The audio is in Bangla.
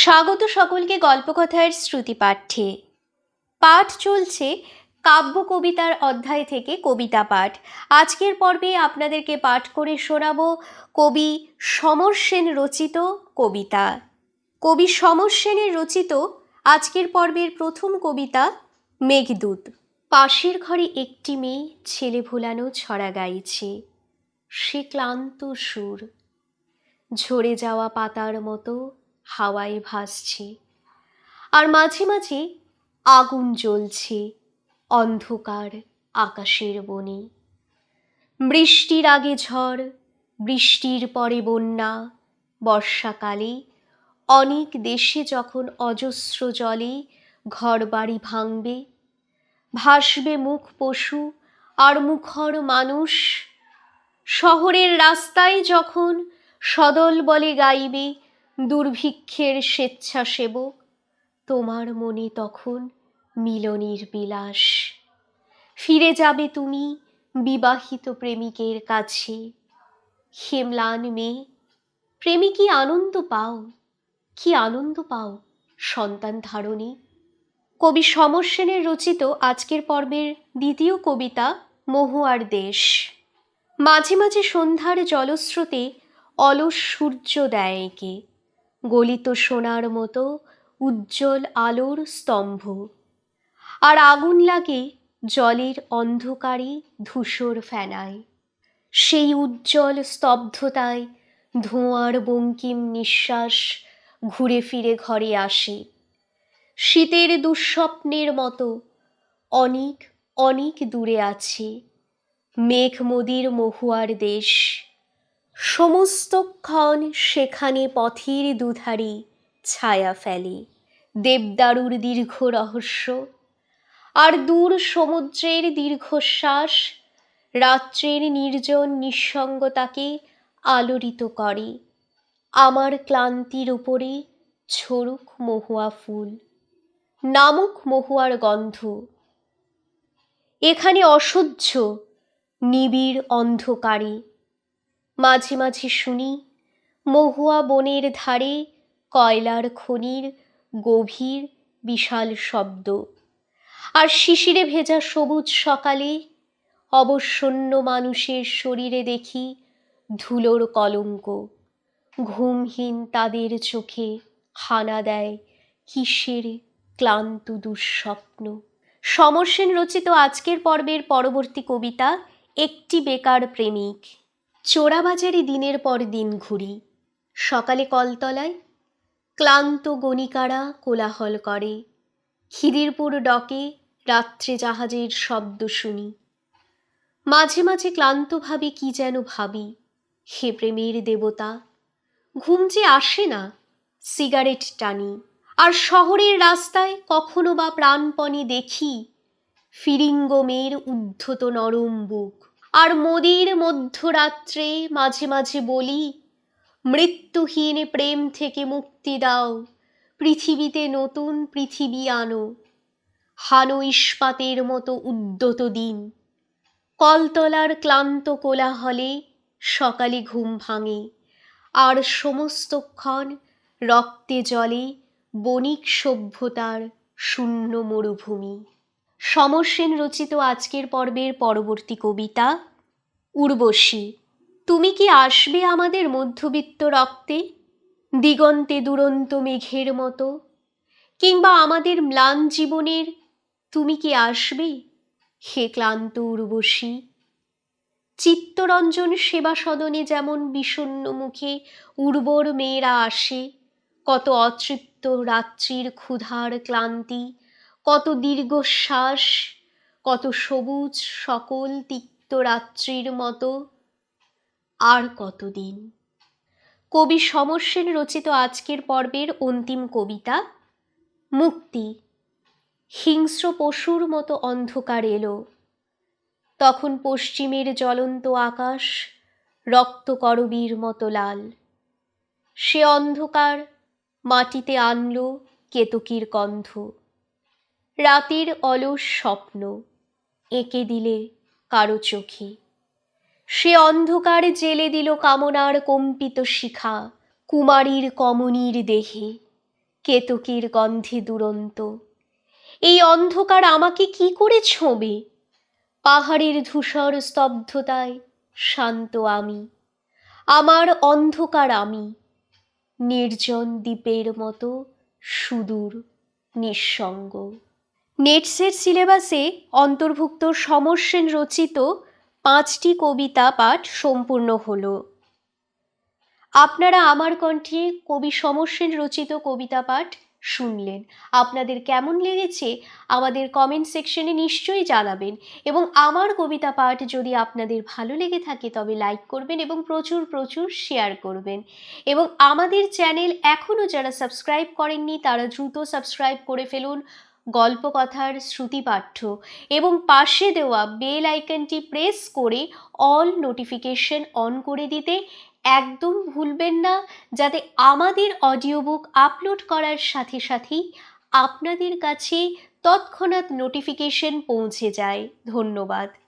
স্বাগত সকলকে গল্পকথার শ্রুতি পাঠ্যে পাঠ চলছে কাব্য কবিতার অধ্যায় থেকে কবিতা পাঠ। আজকের পর্বে আপনাদেরকে পাঠ করে শোনাব কবি সমর সেন রচিত কবিতা। কবি সমর সেনের রচিত আজকের পর্বের প্রথম কবিতা মেঘদূত। পাশের ঘরে একটি মেয়ে ছেলে ভোলানো ছড়া গাইছে। সে ক্লান্ত সুর। ঝরে যাওয়া পাতার মতো হাওয়ায় ভাসছে। আর মাঝে মাঝে আগুন জ্বলছে অন্ধকার আকাশের বনে। বৃষ্টির আগে ঝড়, বৃষ্টির পরে বন্যা, বর্ষাকালে অনেক দেশে যখন অজস্র জলে ঘরবাড়ি ভাঙবে, ভাসবে মুখ পশু আর মুখর মানুষ, শহরের রাস্তায় যখন সদল বলে গাইবে দুর্ভিক্ষের স্বেচ্ছাসেবক, তোমার মনে তখন মিলনের বিলাস। ফিরে যাবে তুমি বিবাহিত প্রেমিকের কাছে। হেমলান মেয়ে প্রেমিকই আনন্দ পাও? কি আনন্দ পাও সন্তান ধারণে? কবি সমর সেনের রচিত আজকের পর্বের দ্বিতীয় কবিতা, মহুয়ার দেশ। মাঝে মাঝে সন্ধ্যার জলস্রোতে অলস সূর্য দেয় একে। গলিত সোনার মতো উজ্জ্বল আলোর স্তম্ভ। আর আগুন লাগে জলের অন্ধকারে ধূসর ফেনায়। সেই উজ্জ্বল স্তব্ধতায় ধোঁয়ার বঙ্কিম নিঃশ্বাস ঘুরে ফিরে ঘরে আসে। শীতের দুঃস্বপ্নের মতো অনেক অনেক দূরে আছে। মেঘমদির মহুয়ার দেশ। সমস্তক্ষণ সেখানে পথের দুধারে ছায়া ফেলে। দেবদারুর দীর্ঘ রহস্য, আর দূর সমুদ্রের দীর্ঘশ্বাস রাত্রের নির্জন নিঃসঙ্গতাকে আলোড়িত করে। আমার ক্লান্তির উপরে ছড়ুক মহুয়া ফুল, নামুক মহুয়ার গন্ধ। এখানে অসহ্য, নিবিড় অন্ধকারে মাঝে মাঝে শুনি, মহুয়া বনের ধারে কয়লার খনির গভীর বিশাল শব্দ। আর শিশিরে ভেজা সবুজ সকালে অবসন্ন মানুষের শরীরে দেখি ধুলোর কলঙ্ক। ঘুমহীন তাদের চোখে হানা দেয় কিসের ক্লান্ত দুঃস্বপ্ন। সমরসেন রচিত আজকের পর্বের পরবর্তী কবিতা, একটি বেকার প্রেমিক। চোরাবাজারে দিনের পর দিন ঘুরি। সকালে কলতলায় ক্লান্ত গণিকারা কোলাহল করে। খিদিরপুর ডকে রাত্রে জাহাজের শব্দ শুনি। মাঝে মাঝে ক্লান্ত ভাবে কি যেন ভাবি। হে প্রেমের দেবতা, ঘুম যে আসে না, সিগারেট টানি। আর শহরের রাস্তায় কখনো বা প্রাণপণে দেখি ফিরিঙ্গ মেয়ের উদ্ধত নরম বুক। আর মোদির মধ্যরাত্রে মাঝে মাঝে বলি, মৃত্যুহীন প্রেম থেকে মুক্তি দাও, পৃথিবীতে নতুন পৃথিবী আনো, হানো ইস্পাতের মতো উদ্যত দিন। কলতলার ক্লান্ত কোলাহলে সকালে ঘুম ভাঙে, আর সমস্তক্ষণ রক্তে জলে বণিক সভ্যতার শূন্য মরুভূমি। সমরসেন রচিত আজকের পর্বের পরবর্তী কবিতা, উর্বশী। তুমি কি আসবে আমাদের মধ্যবিত্ত রক্তে? দিগন্তে দুরন্ত মেঘের মতো। কিংবা আমাদের ম্লান জীবনের তুমি কি আসবে? হে ক্লান্ত উর্বশী। চিত্তরঞ্জন সেবা সদনে যেমন বিষণ্ন মুখে উর্বর মেয়েরা আসে, কত অতৃপ্ত রাত্রির ক্ষুধার ক্লান্তি কত দীর্ঘশ্বাস, কত সবুজ সকল তিক্ত রাত্রির মতো। আর কতদিন? কবি সমরসেন রচিত আজকের পর্বের অন্তিম কবিতা, মুক্তি। হিংস্র পশুর মতো অন্ধকার এলো। তখন পশ্চিমের জ্বলন্ত আকাশ রক্তকরবীর মতো লাল। সে অন্ধকার মাটিতে আনলো কেতকীর গন্ধ রাতের অলস স্বপ্ন, এঁকে দিলে কারও চোখে। সে অন্ধকার জেলে দিল কামনার কম্পিত শিখা, কুমারীর কমনীর দেহে, কেতকীর গন্ধে দুরন্ত। এই অন্ধকার আমাকে কি করে ছোঁবে? পাহাড়ের ধূসর স্তব্ধতায় শান্ত আমি, আমার অন্ধকার আমি, নির্জন দ্বীপের মতো সুদূর, নিঃসঙ্গ। নেটসের সিলেবাসে অন্তর্ভুক্ত সমর সেন রচিত পাঁচটি কবিতা পাঠ সম্পূর্ণ হল। আপনারা আমার কণ্ঠে কবি সমর সেন রচিত কবিতা পাঠ শুনলেন। আপনাদের কেমন লেগেছে আমাদের কমেন্ট সেকশনে নিশ্চয়ই জানাবেন এবং আমার কবিতা পাঠ যদি আপনাদের ভালো লেগে থাকে তবে লাইক করবেন এবং প্রচুর প্রচুর শেয়ার করবেন। এবং আমাদের চ্যানেল এখনও যারা সাবস্ক্রাইব করেননি তারা দ্রুত সাবস্ক্রাইব করে ফেলুন। গল্পকথার শ্রুতিপাঠ্য এবং পাশে দেওয়া বেল আইকনটি প্রেস করে অল নোটিফিকেশন অন করে দিতে একদম ভুলবেন না, যাতে আমাদের অডিও বুক আপলোড করার সাথে সাথেই আপনাদের কাছে তৎক্ষণাৎ নোটিফিকেশন পৌঁছে যায়। ধন্যবাদ।